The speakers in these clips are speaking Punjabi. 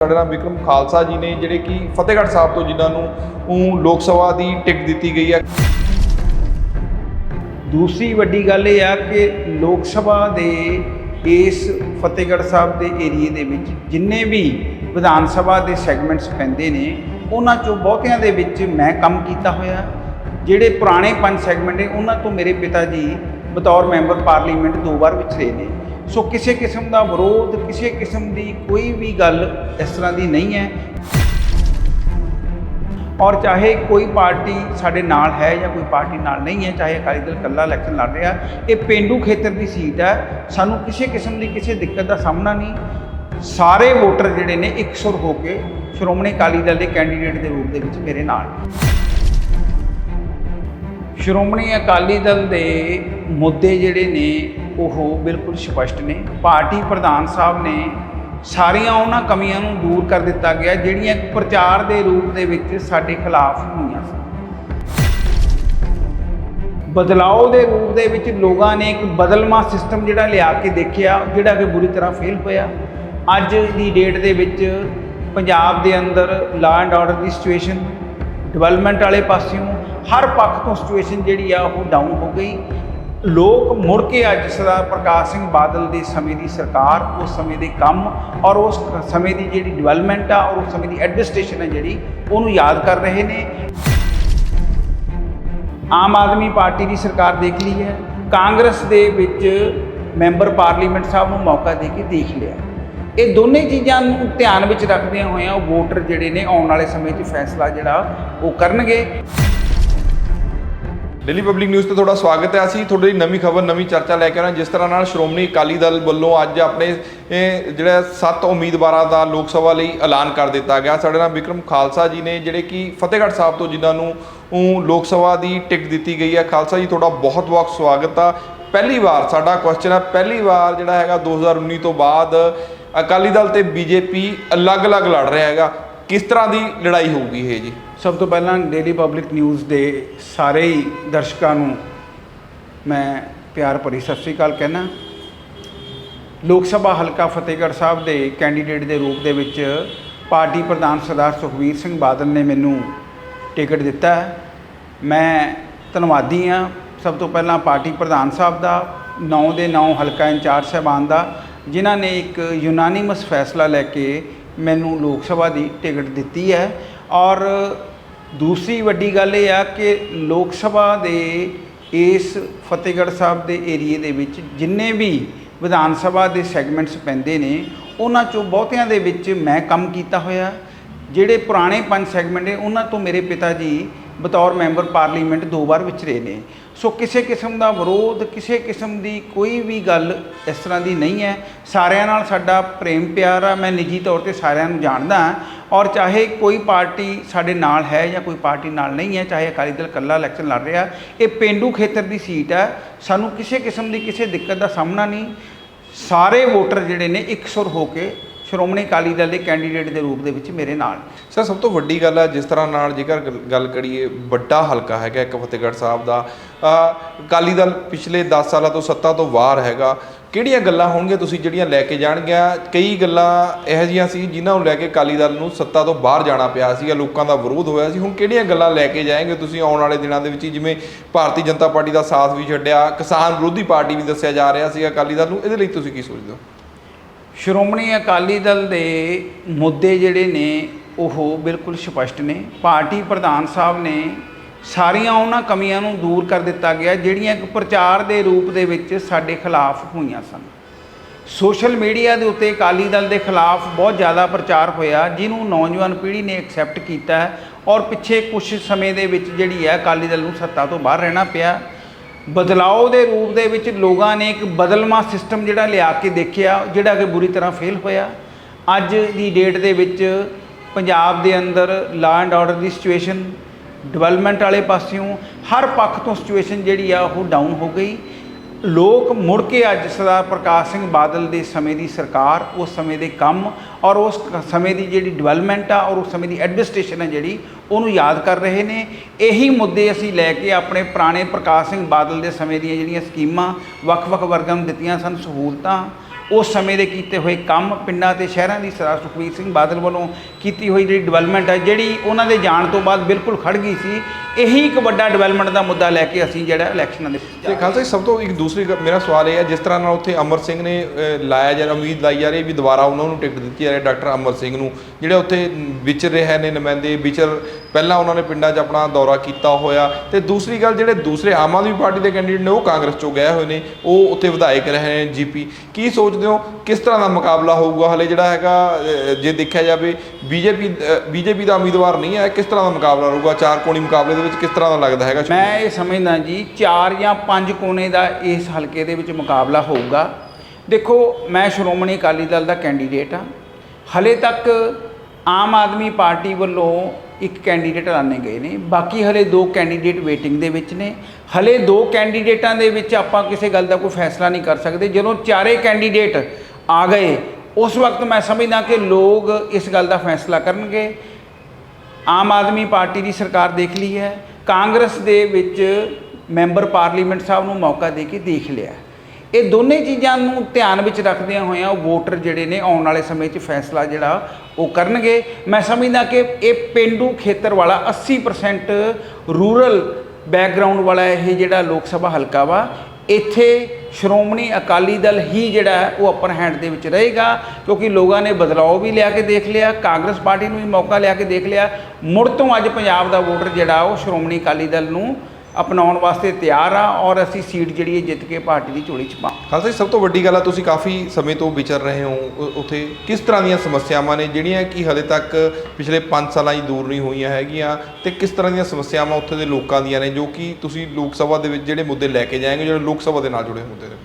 ਸਾਡੇ ਨਾਲ ਵਿਕਰਮ ਖਾਲਸਾ ਜੀ ਨੇ, ਜਿਹੜੇ ਕਿ ਫਤਿਹਗੜ੍ਹ ਸਾਹਿਬ ਤੋਂ ਜਿਨ੍ਹਾਂ ਨੂੰ ਊਂ ਲੋਕ ਸਭਾ ਦੀ ਟਿਕਟ ਦਿੱਤੀ ਗਈ ਹੈ। ਦੂਸਰੀ ਵੱਡੀ ਗੱਲ ਇਹ ਆ ਕਿ ਲੋਕ ਸਭਾ ਦੇ ਇਸ ਫਤਿਹਗੜ੍ਹ ਸਾਹਿਬ ਦੇ ਏਰੀਏ ਦੇ ਵਿੱਚ ਜਿੰਨੇ ਵੀ ਵਿਧਾਨ ਸਭਾ ਦੇ ਸੈਗਮੈਂਟਸ ਪੈਂਦੇ ਨੇ, ਉਹਨਾਂ ਚੋਂ ਬਹੁਤਿਆਂ ਦੇ ਵਿੱਚ ਮੈਂ ਕੰਮ ਕੀਤਾ ਹੋਇਆ। ਜਿਹੜੇ ਪੁਰਾਣੇ ਪੰਜ ਸੈਗਮੈਂਟ ਨੇ, ਉਹਨਾਂ ਤੋਂ ਮੇਰੇ ਪਿਤਾ ਜੀ ਬਤੌਰ ਮੈਂਬਰ ਪਾਰਲੀਮੈਂਟ ਦੋ ਵਾਰ ਵਿਚਰੇ ਨੇ। ਸੋ ਕਿਸੇ ਕਿਸਮ ਦਾ ਵਿਰੋਧ, ਕਿਸੇ ਕਿਸਮ ਦੀ ਕੋਈ ਵੀ ਗੱਲ ਇਸ ਤਰ੍ਹਾਂ ਦੀ ਨਹੀਂ ਹੈ। ਔਰ ਚਾਹੇ ਕੋਈ ਪਾਰਟੀ ਸਾਡੇ ਨਾਲ ਹੈ ਜਾਂ ਕੋਈ ਪਾਰਟੀ ਨਾਲ ਨਹੀਂ ਹੈ, ਚਾਹੇ ਅਕਾਲੀ ਦਲ ਇਕੱਲਾ ਇਲੈਕਸ਼ਨ ਲੜ ਰਿਹਾ, ਇਹ ਪਿੰਡੂ ਖੇਤਰ ਦੀ ਸੀਟ ਹੈ। ਸਾਨੂੰ ਕਿਸੇ ਕਿਸਮ ਦੀ ਕਿਸੇ ਦਿੱਕਤ ਦਾ ਸਾਹਮਣਾ ਨਹੀਂ। ਸਾਰੇ ਵੋਟਰ ਜਿਹੜੇ ਨੇ ਇਕਸੁਰ ਹੋ ਕੇ ਸ਼੍ਰੋਮਣੀ ਅਕਾਲੀ ਦਲ ਦੇ ਕੈਂਡੀਡੇਟ ਦੇ ਰੂਪ ਦੇ ਵਿੱਚ ਮੇਰੇ ਨਾਲ ਸ਼੍ਰੋਮਣੀ ਅਕਾਲੀ ਦਲ ਦੇ ਮੁੱਦੇ ਜਿਹੜੇ ਨੇ ਉਹ ਬਿਲਕੁਲ ਸਪਸ਼ਟ ਨੇ। ਪਾਰਟੀ ਪ੍ਰਧਾਨ ਸਾਹਿਬ ਨੇ ਸਾਰੀਆਂ ਉਹਨਾਂ ਕਮੀਆਂ ਨੂੰ ਦੂਰ ਕਰ ਦਿੱਤਾ ਗਿਆ, ਜਿਹੜੀਆਂ ਇੱਕ ਪ੍ਰਚਾਰ ਦੇ ਰੂਪ ਦੇ ਵਿੱਚ ਸਾਡੇ ਖਿਲਾਫ ਹੋਈਆਂ ਸਨ ਬਦਲਾਓ ਦੇ ਰੂਪ ਦੇ ਵਿੱਚ ਲੋਕਾਂ ਨੇ ਇੱਕ ਬਦਲਮਾ ਸਿਸਟਮ ਜਿਹੜਾ ਲਿਆ ਕੇ ਦੇਖਿਆ, ਜਿਹੜਾ ਕਿ ਬੁਰੀ ਤਰ੍ਹਾਂ ਫੇਲ ਹੋਇਆ। ਅੱਜ ਦੀ ਡੇਟ ਦੇ ਵਿੱਚ ਪੰਜਾਬ ਦੇ ਅੰਦਰ ਲਾਅ ਐਂਡ ਆਰਡਰ ਦੀ ਸਿਚੁਏਸ਼ਨ ਡਿਵੈਲਪਮੈਂਟ ਵਾਲੇ ਪਾਸਿਓਂ ਹਰ ਪੱਖ ਤੋਂ ਸਿਚੁਏਸ਼ਨ ਜਿਹੜੀ ਆ ਉਹ ਡਾਊਨ ਹੋ ਗਈ। ਲੋਕ ਮੁੜ ਕੇ ਅੱਜ ਸਰਦਾਰ ਪ੍ਰਕਾਸ਼ ਸਿੰਘ ਬਾਦਲ ਦੇ ਸਮੇਂ ਦੀ ਸਰਕਾਰ, ਉਸ ਸਮੇਂ ਦੇ ਕੰਮ ਔਰ ਉਸ ਸਮੇਂ ਦੀ ਜਿਹੜੀ ਡਿਵੈਲਪਮੈਂਟ ਆ ਔਰ ਉਸ ਸਮੇਂ ਦੀ ਐਡਮਿਨਿਸਟ੍ਰੇਸ਼ਨ ਹੈ ਜਿਹੜੀ, ਉਹਨੂੰ ਯਾਦ ਕਰ ਰਹੇ ਨੇ। ਆਮ ਆਦਮੀ ਪਾਰਟੀ ਦੀ ਸਰਕਾਰ ਦੇਖ ਲਈ ਹੈ। ਕਾਂਗਰਸ ਦੇ ਵਿੱਚ ਮੈਂਬਰ ਪਾਰਲੀਮੈਂਟ ਸਾਹਿਬ ਨੂੰ ਮੌਕਾ ਦੇ ਕੇ ਦੇਖ ਲਿਆ। ਇਹ ਦੋਨੇ ਚੀਜ਼ਾਂ ਨੂੰ ਧਿਆਨ ਵਿੱਚ ਰੱਖਦਿਆਂ ਹੋਇਆਂ ਉਹ ਵੋਟਰ ਜਿਹੜੇ ਨੇ ਆਉਣ ਵਾਲੇ ਸਮੇਂ 'ਚ ਫੈਸਲਾ ਜਿਹੜਾ ਉਹ ਕਰਨਗੇ। ਡੇਲੀ ਪਬਲਿਕ ਨਿਊਜ਼ ਤੇ ਤੁਹਾਡਾ ਸਵਾਗਤ ਹੈ। ਅਸੀਂ ਤੁਹਾਡੇ ਲਈ ਨਵੀਂ ਖਬਰ, ਨਵੀਂ ਚਰਚਾ ਲੈ ਕੇ ਆਏ ਜਿਸ ਤਰ੍ਹਾਂ ਨਾਲ ਸ਼੍ਰੋਮਣੀ ਅਕਾਲੀ ਦਲ ਵੱਲੋਂ ਅੱਜ ਆਪਣੇ ਜਿਹੜਾ ਸੱਤ ਉਮੀਦਵਾਰਾਂ ਦਾ ਲੋਕ ਸਭਾ ਲਈ ਐਲਾਨ ਕਰ ਦਿੱਤਾ ਗਿਆ। ਸਾਡੇ ਨਾਲ ਵਿਕਰਮ ਖਾਲਸਾ ਜੀ ਨੇ, ਜਿਹੜੇ ਕਿ ਫਤਿਹਗੜ੍ਹ ਸਾਹਿਬ ਤੋਂ ਜਿਨ੍ਹਾਂ ਨੂੰ ਲੋਕ ਸਭਾ ਦੀ ਟਿਕਟ ਦਿੱਤੀ ਗਈ ਹੈ। ਖਾਲਸਾ ਜੀ, ਤੁਹਾਡਾ ਬਹੁਤ ਬਹੁਤ ਸਵਾਗਤ ਆ। ਪਹਿਲੀ ਵਾਰ ਸਾਡਾ ਕੁਐਸਚਨ ਹੈ। ਪਹਿਲੀ ਵਾਰ ਜਿਹੜਾ ਹੈਗਾ 2019 ਤੋਂ ਬਾਅਦ ਅਕਾਲੀ ਦਲ ਤੇ ਬੀਜੇਪੀ ਅਲੱਗ-ਅਲੱਗ ਲੜ ਰਿਹਾ ਹੈਗਾ। ਕਿਸ ਤਰ੍ਹਾਂ ਦੀ ਲੜਾਈ ਹੋਊਗੀ ਇਹ ਜੀ? ਸਭ ਤੋਂ ਪਹਿਲਾਂ ਡੇਲੀ ਪਬਲਿਕ ਨਿਊਜ਼ ਦੇ ਸਾਰੇ ਹੀ ਦਰਸ਼ਕਾਂ ਨੂੰ ਮੈਂ ਪਿਆਰ ਭਰੀ ਸਤਿ ਸ੍ਰੀ ਅਕਾਲ ਕਹਿਣਾ ਲੋਕ ਸਭਾ ਹਲਕਾ ਫਤਿਹਗੜ੍ਹ ਸਾਹਿਬ ਦੇ ਕੈਂਡੀਡੇਟ ਦੇ ਰੂਪ ਦੇ ਵਿੱਚ ਪਾਰਟੀ ਪ੍ਰਧਾਨ ਸਰਦਾਰ ਸੁਖਬੀਰ ਸਿੰਘ ਬਾਦਲ ਨੇ ਮੈਨੂੰ ਟਿਕਟ ਦਿੱਤਾ ਹੈ। ਮੈਂ ਧੰਨਵਾਦੀ ਹਾਂ। ਸਭ ਤੋਂ ਪਹਿਲਾਂ ਪਾਰਟੀ ਪ੍ਰਧਾਨ ਸਾਹਿਬ ਦਾ, ਨੌ ਦੇ ਨੌ ਹਲਕਾ ਇੰਚਾਰਜ ਸਾਹਿਬਾਨ ਦਾ, ਜਿਨ੍ਹਾਂ ਨੇ ਇੱਕ ਯੂਨਾਨੀਮਸ ਫੈਸਲਾ ਲੈ ਕੇ ਮੈਨੂੰ ਲੋਕ ਸਭਾ ਦੀ ਟਿਕਟ ਦਿੱਤੀ ਹੈ। ਔਰ ਦੂਸਰੀ ਵੱਡੀ ਗੱਲ ਇਹ ਆ ਕਿ ਲੋਕ ਸਭਾ ਦੇ ਇਸ ਫਤਿਹਗੜ੍ਹ ਸਾਹਿਬ ਦੇ ਏਰੀਏ ਦੇ ਵਿੱਚ ਜਿੰਨੇ ਵੀ ਵਿਧਾਨ ਸਭਾ ਦੇ ਸੈਗਮੈਂਟਸ ਪੈਂਦੇ ਨੇ, ਉਹਨਾਂ ਚੋਂ ਬਹੁਤਿਆਂ ਦੇ ਵਿੱਚ ਮੈਂ ਕੰਮ ਕੀਤਾ ਹੋਇਆ। ਜਿਹੜੇ ਪੁਰਾਣੇ ਪੰਜ ਸੈਗਮੈਂਟ ਨੇ, ਉਹਨਾਂ ਤੋਂ ਮੇਰੇ ਪਿਤਾ ਜੀ ਬਤੌਰ ਮੈਂਬਰ ਪਾਰਲੀਮੈਂਟ ਦੋ ਵਾਰ ਵਿਚਰੇ ਨੇ। ਸੋ ਕਿਸੇ ਕਿਸਮ ਦਾ ਵਿਰੋਧ, ਕਿਸੇ ਕਿਸਮ ਦੀ ਕੋਈ ਵੀ ਗੱਲ ਇਸ ਤਰ੍ਹਾਂ ਦੀ ਨਹੀਂ ਹੈ। ਸਾਰਿਆਂ ਨਾਲ ਸਾਡਾ ਪ੍ਰੇਮ ਪਿਆਰ ਆ, ਮੈਂ ਨਿੱਜੀ ਤੌਰ ਤੇ ਸਾਰਿਆਂ ਨੂੰ ਜਾਣਦਾ ਹਾਂ। ਔਰ ਚਾਹੇ ਕੋਈ ਪਾਰਟੀ ਸਾਡੇ ਨਾਲ ਹੈ ਜਾਂ ਕੋਈ ਪਾਰਟੀ ਨਾਲ ਨਹੀਂ ਹੈ, ਚਾਹੇ ਅਕਾਲੀ ਦਲ ਇਕੱਲਾ ਇਲੈਕਸ਼ਨ ਲੜ ਰਿਹਾ, ਇਹ ਪਿੰਡੂ ਖੇਤਰ ਦੀ ਸੀਟ ਹੈ। ਸਾਨੂੰ ਕਿਸੇ ਕਿਸਮ ਦੀ ਕਿਸੇ ਦਿੱਕਤ ਦਾ ਸਾਹਮਣਾ ਨਹੀਂ। ਸਾਰੇ ਵੋਟਰ ਜਿਹੜੇ ਨੇ ਇਕਸੁਰ ਹੋ ਕੇ ਸ਼੍ਰੋਮਣੀ ਅਕਾਲੀ ਦਲ ਦੇ ਕੈਂਡੀਡੇਟ ਦੇ ਰੂਪ ਦੇ ਵਿੱਚ ਮੇਰੇ ਨਾਲ। ਸਰ ਸਭ ਤੋਂ ਵੱਡੀ ਗੱਲ ਹੈ ਜਿਸ ਤਰ੍ਹਾਂ ਨਾਲ ਜੇਕਰ ਗੱਲ- ਗੱਲ ਕਰੀਏ ਵੱਡਾ ਹਲਕਾ ਹੈਗਾ ਇੱਕ ਫਤਿਹਗੜ੍ਹ ਸਾਹਿਬ ਦਾ। ਅ, ਅਕਾਲੀ ਦਲ ਪਿਛਲੇ 10 ਸਾਲਾਂ ਤੋਂ ਸੱਤਾ ਤੋਂ ਬਾਹਰ ਹੈਗਾ। ਕਿਹੜੀਆਂ ਗੱਲਾਂ ਹੋਣਗੀਆਂ ਤੁਸੀਂ ਜਿਹੜੀਆਂ ਲੈ ਕੇ ਜਾਣਗੀਆਂ? ਕਈ ਗੱਲਾਂ ਇਹੋ ਜਿਹੀਆਂ ਸੀ ਜਿਨ੍ਹਾਂ ਨੂੰ ਲੈ ਕੇ ਅਕਾਲੀ ਦਲ ਨੂੰ ਸੱਤਾ ਤੋਂ ਬਾਹਰ ਜਾਣਾ ਪਿਆ ਸੀਗਾ ਲੋਕਾਂ ਦਾ ਵਿਰੋਧ ਹੋਇਆ ਸੀ। ਹੁਣ ਕਿਹੜੀਆਂ ਗੱਲਾਂ ਲੈ ਕੇ ਜਾਏਂਗੇ ਤੁਸੀਂ ਆਉਣ ਵਾਲੇ ਦਿਨਾਂ ਦੇ ਵਿੱਚ? ਹੀ? ਜਿਵੇਂ ਭਾਰਤੀ ਜਨਤਾ ਪਾਰਟੀ ਦਾ ਸਾਥ ਵੀ ਛੱਡਿਆ ਕਿਸਾਨ ਵਿਰੋਧੀ ਪਾਰਟੀ ਵੀ ਦੱਸਿਆ ਜਾ ਰਿਹਾ ਸੀਗਾ ਅਕਾਲੀ ਦਲ ਨੂੰ। ਇਹਦੇ ਲਈ ਤੁਸੀਂ ਕੀ ਸੋਚਦੇ ਹੋ? ਸ਼੍ਰੋਮਣੀ ਅਕਾਲੀ ਦਲ ਦੇ ਮੁੱਦੇ ਜਿਹੜੇ ਨੇ, ਉਹ ਬਿਲਕੁਲ ਸਪਸ਼ਟ ਨੇ। ਪਾਰਟੀ ਪ੍ਰਧਾਨ ਸਾਹਿਬ ਨੇ ਸਾਰੀਆਂ ਉਹਨਾਂ ਕਮੀਆਂ ਨੂੰ ਦੂਰ ਕਰ ਦਿੱਤਾ ਗਿਆ, ਜਿਹੜੀਆਂ ਇੱਕ ਪ੍ਰਚਾਰ ਦੇ ਰੂਪ ਦੇ ਵਿੱਚ ਸਾਡੇ ਖਿਲਾਫ ਹੋਈਆਂ ਸਨ। ਸੋਸ਼ਲ ਮੀਡੀਆ ਦੇ ਉੱਤੇ ਅਕਾਲੀ ਦਲ ਦੇ ਖਿਲਾਫ ਬਹੁਤ ਜ਼ਿਆਦਾ ਪ੍ਰਚਾਰ ਹੋਇਆ, ਜਿਹਨੂੰ ਨੌਜਵਾਨ ਪੀੜ੍ਹੀ ਨੇ ਐਕਸੈਪਟ ਕੀਤਾ ਔਰ ਪਿੱਛੇ ਕੁਝ ਸਮੇਂ ਦੇ ਵਿੱਚ ਜਿਹੜੀ ਹੈ ਅਕਾਲੀ ਦਲ ਨੂੰ ਸੱਤਾ ਤੋਂ ਬਾਹਰ ਰਹਿਣਾ ਪਿਆ। ਬਦਲਾਓ ਦੇ ਰੂਪ ਦੇ ਵਿੱਚ ਲੋਕਾਂ ਨੇ ਇੱਕ ਬਦਲਮਾ ਸਿਸਟਮ ਜਿਹੜਾ ਲਿਆ ਕੇ ਦੇਖਿਆ, ਜਿਹੜਾ ਕਿ ਬੁਰੀ ਤਰ੍ਹਾਂ ਫੇਲ ਹੋਇਆ। ਅੱਜ ਦੀ ਡੇਟ ਦੇ ਵਿੱਚ ਪੰਜਾਬ ਦੇ ਅੰਦਰ ਲਾਅ ਐਂਡ ਆਰਡਰ ਦੀ ਸਿਚੁਏਸ਼ਨ ਡਿਵੈਲਪਮੈਂਟ ਵਾਲੇ ਪਾਸਿਓਂ ਹਰ ਪੱਖ ਤੋਂ ਸਿਚੁਏਸ਼ਨ ਜਿਹੜੀ ਆ ਉਹ ਡਾਊਨ ਹੋ ਗਈ। ਲੋਕ ਮੁੜ ਕੇ ਅੱਜ ਸਰਦਾਰ ਪ੍ਰਕਾਸ਼ ਸਿੰਘ ਬਾਦਲ ਦੇ ਸਮੇਂ ਦੀ ਸਰਕਾਰ, ਉਸ ਸਮੇਂ ਦੇ ਕੰਮ ਔਰ ਉਸ ਸਮੇਂ ਦੀ ਜਿਹੜੀ ਡਿਵੈਲਪਮੈਂਟ ਆ ਔਰ ਉਸ ਸਮੇਂ ਦੀ ਐਡਮਿਨਿਸਟ੍ਰੇਸ਼ਨ ਹੈ ਜਿਹੜੀ, ਉਹਨੂੰ ਯਾਦ ਕਰ ਰਹੇ ਨੇ। ਇਹੀ ਮੁੱਦੇ ਅਸੀਂ ਲੈ ਕੇ ਆਪਣੇ ਪੁਰਾਣੇ ਪ੍ਰਕਾਸ਼ ਸਿੰਘ ਬਾਦਲ ਦੇ ਸਮੇਂ ਦੀਆਂ ਜਿਹੜੀਆਂ ਸਕੀਮਾਂ, ਵੱਖ-ਵੱਖ ਵਰਗਾਂ ਨੂੰ ਦਿੱਤੀਆਂ ਸਨ ਸਹੂਲਤਾਂ, ਉਸ ਸਮੇਂ ਦੇ ਕੀਤੇ ਹੋਏ ਕੰਮ ਪਿੰਡਾਂ ਤੇ ਸ਼ਹਿਰਾਂ ਦੀ ਸਰਦਾਰ ਸੁਖਬੀਰ ਸਿੰਘ ਬਾਦਲ ਵੱਲੋਂ ਕੀਤੀ ਹੋਈ ਜਿਹੜੀ ਡਿਵੈਲਪਮੈਂਟ ਹੈ ਜਿਹੜੀ ਉਹਨਾਂ ਦੇ ਜਾਣ ਤੋਂ ਬਾਅਦ ਬਿਲਕੁਲ ਖੜ ਗਈ ਸੀ ਇਹੀ ਇੱਕ ਵੱਡਾ ਡਿਵੈਲਪਮੈਂਟ ਦਾ ਮੁੱਦਾ ਲੈ ਕੇ ਅਸੀਂ ਜਿਹੜਾ ਇਲੈਕਸ਼ਨਾਂ ਦੇ ਤੇ ਖਾਲਸਾ ਸਭ ਤੋਂ ਇੱਕ ਦੂਸਰੀ ਮੇਰਾ ਸਵਾਲ ਇਹ ਹੈ ਜਿਸ ਤਰ੍ਹਾਂ ਨਾਲ ਉੱਥੇ ਅਮਰ ਸਿੰਘ ਨੇ ਲਾਇਆ ਜਾ ਰਿਹਾ ਉਮੀਦ ਲਾਈ ਜਾ ਰਹੀ ਵੀ ਦੁਬਾਰਾ ਉਹਨਾਂ ਨੂੰ ਟਿਕਟ ਦਿੱਤੀ ਜਾ ਰਹੀ ਡਾਕਟਰ ਅਮਰ ਸਿੰਘ ਨੂੰ ਜਿਹੜੇ ਉੱਥੇ ਵਿਚਰ ਰਹੇ ਨੇ ਨੁਮਾਇੰਦੇ ਵਿਚਰ ਪਹਿਲਾਂ ਉਹਨਾਂ ਨੇ ਪਿੰਡਾਂ 'ਚ ਆਪਣਾ ਦੌਰਾ ਕੀਤਾ ਹੋਇਆ। ਤੇ ਦੂਸਰੀ ਗੱਲ ਜਿਹੜੇ ਦੂਸਰੇ ਆਮ ਆਦਮੀ ਪਾਰਟੀ ਦੇ ਕੈਂਡੀਡੇਟ ਨੇ ਉਹ ਕਾਂਗਰਸ 'ਚੋਂ ਗਏ ਹੋਏ ਨੇ ਉਹ ਉੱਥੇ ਵਿਧਾਇਕ ਰਹੇ ਨੇ ਜੀਪੀ। ਕੀ ਸੋਚਦੇ ਹੋ ਕਿਸ ਤਰ੍ਹਾਂ ਦਾ ਮੁਕਾਬਲਾ ਹੋਊਗਾ? ਹਲੇ ਜਿਹੜਾ ਹੈਗਾ ਜੇ ਦੇਖਿਆ ਜਾਵੇ, ਬੀਜੇਪੀ ਬੀਜੇਪੀ ਦਾ ਉਮੀਦਵਾਰ ਨਹੀਂ ਹੈ, ਕਿਸ ਤਰ੍ਹਾਂ ਦਾ ਮੁਕਾਬਲਾ ਰਹੂਗਾ? ਚਾਰ ਕੋਣੀ ਮੁਕਾਬਲੇ ਦੇ ਵਿੱਚ ਕਿਸ ਤਰ੍ਹਾਂ ਦਾ ਲੱਗਦਾ ਹੈਗਾ ਮੈਂ ਇਹ ਸਮਝਦਾ ਜੀ, ਚਾਰ ਜਾਂ ਪੰਜ ਕੋਨੇ ਦਾ ਇਸ ਹਲਕੇ ਦੇ ਵਿੱਚ ਮੁਕਾਬਲਾ ਹੋਊਗਾ। ਦੇਖੋ, ਮੈਂ ਸ਼੍ਰੋਮਣੀ ਅਕਾਲੀ ਦਲ ਦਾ ਕੈਂਡੀਡੇਟ ਹਾਂ। ਹਲੇ ਤੱਕ ਆਮ ਆਦਮੀ ਪਾਰਟੀ ਵੱਲੋਂ ਇੱਕ ਕੈਂਡੀਡੇਟ ਐਲਾਨੇ ਗਏ ਨੇ। ਬਾਕੀ ਹਲੇ ਦੋ ਕੈਂਡੀਡੇਟ ਵੇਟਿੰਗ ਦੇ ਵਿੱਚ ਨੇ। ਹਲੇ ਦੋ ਕੈਂਡੀਡੇਟਾਂ ਦੇ ਵਿੱਚ ਆਪਾਂ ਕਿਸੇ ਗੱਲ ਦਾ ਕੋਈ ਫੈਸਲਾ ਨਹੀਂ ਕਰ ਸਕਦੇ। ਜਦੋਂ ਚਾਰੇ ਕੈਂਡੀਡੇਟ ਆ ਗਏ। ਉਸ ਵਕਤ ਮੈਂ ਸਮਝਦਾ ਕਿ ਲੋਕ ਇਸ ਗੱਲ ਦਾ ਫੈਸਲਾ ਕਰਨਗੇ। ਆਮ ਆਦਮੀ ਪਾਰਟੀ ਦੀ ਸਰਕਾਰ ਦੇਖ ਲਈ ਹੈ। ਕਾਂਗਰਸ ਦੇ ਵਿੱਚ ਮੈਂਬਰ ਪਾਰਲੀਮੈਂਟ ਸਾਹਿਬ ਨੂੰ ਮੌਕਾ ਦੇ ਕੇ ਦੇਖ ਲਿਆ। ਇਹ ਦੋਨੇ ਚੀਜ਼ਾਂ ਨੂੰ ਧਿਆਨ ਵਿੱਚ ਰੱਖਦਿਆਂ ਹੋਇਆਂ ਵੋਟਰ ਜਿਹੜੇ ਨੇ ਆਉਣ ਵਾਲੇ ਸਮੇਂ 'ਚ ਫੈਸਲਾ ਜਿਹੜਾ ਉਹ ਕਰਨਗੇ। ਮੈਂ ਸਮਝਦਾ ਕਿ ਇਹ ਪਿੰਡੂ ਖੇਤਰ ਵਾਲਾ 80% ਰੂਰਲ ਬੈਕਗ੍ਰਾਉਂਡ ਵਾਲਾ ਇਹ ਜਿਹੜਾ ਲੋਕ ਸਭਾ ਹਲਕਾ ਵਾ, ਇੱਥੇ ਸ਼੍ਰੋਮਣੀ ਅਕਾਲੀ ਦਲ ਹੀ ਜਿਹੜਾ ਹੈ ਉਹ ਅਪਰ ਹੈਂਡ ਦੇ ਵਿੱਚ ਰਹੇਗਾ, ਕਿਉਂਕਿ ਲੋਕਾਂ ਨੇ ਬਦਲਾਅ ਵੀ ਲਿਆ ਕੇ ਦੇਖ ਲਿਆ, ਕਾਂਗਰਸ ਪਾਰਟੀ ਨੂੰ ਵੀ ਮੌਕਾ ਲਿਆ ਕੇ ਦੇਖ ਲਿਆ। ਮੁੜ ਤੋਂ ਅੱਜ ਪੰਜਾਬ ਦਾ ਵੋਟਰ ਜਿਹੜਾ, ਉਹ ਸ਼੍ਰੋਮਣੀ ਅਕਾਲੀ ਦਲ ਨੂੰ ਅਪਣਾਉਣ ਵਾਸਤੇ ਤਿਆਰ ਆ ਔਰ ਅਸੀਂ ਸੀਟ ਜਿਹੜੀ ਹੈ ਜਿੱਤ ਕੇ ਪਾਰਟੀ ਦੀ ਝੋਲੀ 'ਚ ਪਾ ਖਾਲਸਾ ਜੀ, ਸਭ ਤੋਂ ਵੱਡੀ ਗੱਲ ਆ, ਤੁਸੀਂ ਕਾਫੀ ਸਮੇਂ ਤੋਂ ਵਿਚਰ ਰਹੇ ਹੋ, ਉ- ਉੱਥੇ ਕਿਸ ਤਰ੍ਹਾਂ ਦੀਆਂ ਸਮੱਸਿਆਵਾਂ ਨੇ, ਜਿਹੜੀਆਂ ਕਿ ਹਲੇ ਤੱਕ ਪਿਛਲੇ 5 ਸਾਲਾਂ 'ਚ ਦੂਰ ਨਹੀਂ ਹੋਈਆਂ ਹੈਗੀਆਂ, ਤੇ ਕਿਸ ਤਰ੍ਹਾਂ ਦੀਆਂ ਸਮੱਸਿਆਵਾਂ ਉੱਥੇ ਦੇ ਲੋਕਾਂ ਦੀਆਂ ਨੇ, ਜੋ ਕਿ ਤੁਸੀਂ ਲੋਕ ਸਭਾ ਦੇ ਵਿੱਚ ਜਿਹੜੇ ਮੁੱਦੇ ਲੈ ਕੇ ਜਾਏਂਗੇ, ਜਿਹੜੇ ਲੋਕ ਸਭਾ ਦੇ ਨਾਲ ਜੁੜੇ ਮੁੱਦੇ ਨੇ?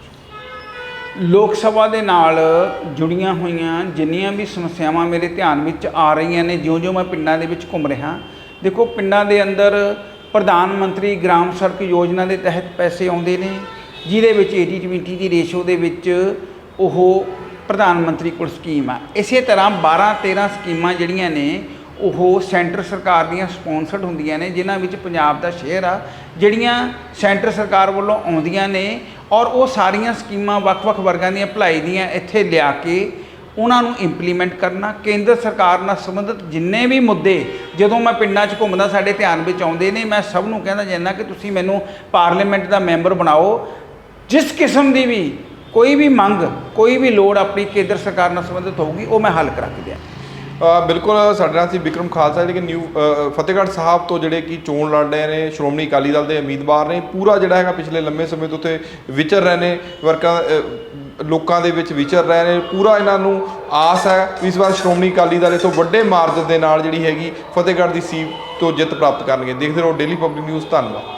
ਲੋਕ ਸਭਾ ਦੇ ਨਾਲ ਜੁੜੀਆਂ ਹੋਈਆਂ, ਜਿੰਨੀਆਂ ਵੀ ਸਮੱਸਿਆਵਾਂ ਮੇਰੇ ਧਿਆਨ ਵਿੱਚ ਆ ਰਹੀਆਂ ਨੇ, ਜਿਉਂ-ਜਿਉਂ ਮੈਂ ਪਿੰਡਾਂ ਦੇ ਵਿੱਚ ਘੁੰਮ ਰਿਹਾ, ਦੇਖੋ ਪਿੰਡਾਂ ਦੇ ਅੰਦਰ ਪ੍ਰਧਾਨ ਮੰਤਰੀ ਗ੍ਰਾਮ ਸੜਕ ਯੋਜਨਾ ਦੇ ਤਹਿਤ ਪੈਸੇ ਆਉਂਦੇ ਨੇ ਜਿਹਦੇ ਵਿੱਚ 80-20 ਦੀ ਰੇਸ਼ੋ ਦੇ ਵਿੱਚ ਉਹ ਪ੍ਰਧਾਨ ਮੰਤਰੀ ਕੋਲ ਸਕੀਮ ਆ। ਇਸੇ ਤਰ੍ਹਾਂ 12-13 ਸਕੀਮਾਂ ਜਿਹੜੀਆਂ ਨੇ, ਉਹ ਸੈਂਟਰ ਸਰਕਾਰ ਦੀਆਂ ਸਪਾਂਸਰਡ ਹੁੰਦੀਆਂ ਨੇ, ਜਿਨ੍ਹਾਂ ਵਿੱਚ ਪੰਜਾਬ ਦਾ ਸ਼ੇਅਰ ਆ, ਜਿਹੜੀਆਂ ਸੈਂਟਰ ਸਰਕਾਰ ਵੱਲੋਂ ਆਉਂਦੀਆਂ ਨੇ ਔਰ ਉਹ ਸਾਰੀਆਂ ਸਕੀਮਾਂ ਵੱਖ-ਵੱਖ ਵਰਗਾਂ ਦੀਆਂ ਭਲਾਈ ਦੀਆਂ ਇੱਥੇ ਲਿਆ ਕੇ ਉਹਨਾਂ ਨੂੰ ਇੰਪਲੀਮੈਂਟ ਕਰਨਾ, ਕੇਂਦਰ ਸਰਕਾਰ ਨਾਲ ਸੰਬੰਧਿਤ ਜਿੰਨੇ ਵੀ ਮੁੱਦੇ, ਜਦੋਂ ਮੈਂ ਪਿੰਡਾਂ 'ਚ ਘੁੰਮਦਾ, ਸਾਡੇ ਧਿਆਨ ਵਿੱਚ ਆਉਂਦੇ ਨੇ, ਮੈਂ ਸਭ ਨੂੰ ਕਹਿੰਦਾ ਜਾਂਦਾ ਕਿ ਤੁਸੀਂ ਮੈਨੂੰ ਪਾਰਲੀਮੈਂਟ ਦਾ ਮੈਂਬਰ ਬਣਾਓ ਜਿਸ ਕਿਸਮ ਦੀ ਵੀ ਕੋਈ ਵੀ ਮੰਗ, ਕੋਈ ਵੀ ਲੋੜ ਆਪਣੀ ਕੇਂਦਰ ਸਰਕਾਰ ਨਾਲ ਸੰਬੰਧਿਤ ਹੋਊਗੀ, ਉਹ ਮੈਂ ਹੱਲ ਕਰਾ ਕੇ ਦਿਆਂ। ਬਿਲਕੁਲ, ਸਾਡੇ ਨਾਲ ਸੀ ਵਿਕਰਮ ਖਾਲਸਾ, ਜਿਹੜੇ ਕਿ ਨਿਊ ਫਤਿਹਗੜ੍ਹ ਸਾਹਿਬ ਤੋਂ ਜਿਹੜੇ ਕਿ ਚੋਣ ਲੜ ਰਹੇ ਨੇ, ਸ਼੍ਰੋਮਣੀ ਅਕਾਲੀ ਦਲ ਦੇ ਉਮੀਦਵਾਰ ਨੇ, ਪੂਰਾ ਜਿਹੜਾ ਹੈਗਾ ਪਿਛਲੇ ਲੰਮੇ ਸਮੇਂ ਤੋਂ ਉੱਥੇ ਵਿਚਰ ਰਹੇ ਨੇ, ਵਰਕਾਂ ਲੋਕਾਂ ਦੇ ਵਿੱਚ ਵਿਚਰ ਰਹੇ ਨੇ, ਪੂਰਾ ਇਹਨਾਂ ਨੂੰ ਆਸ ਹੈ, ਇਸ ਵਾਰ ਸ਼੍ਰੋਮਣੀ ਅਕਾਲੀ ਦਲ ਇਥੋਂ ਵੱਡੇ ਮਾਰਜਨ ਦੇ ਨਾਲ ਜਿਹੜੀ ਹੈਗੀ ਫਤਿਹਗੜ੍ਹ ਦੀ ਸੀਟ ਤੋਂ ਜਿੱਤ ਪ੍ਰਾਪਤ ਕਰਨਗੇ। ਦੇਖਦੇ ਰਹੋ ਡੇਲੀ ਪਬਲਿਕ ਨਿਊਜ਼ ਧੰਨਵਾਦ।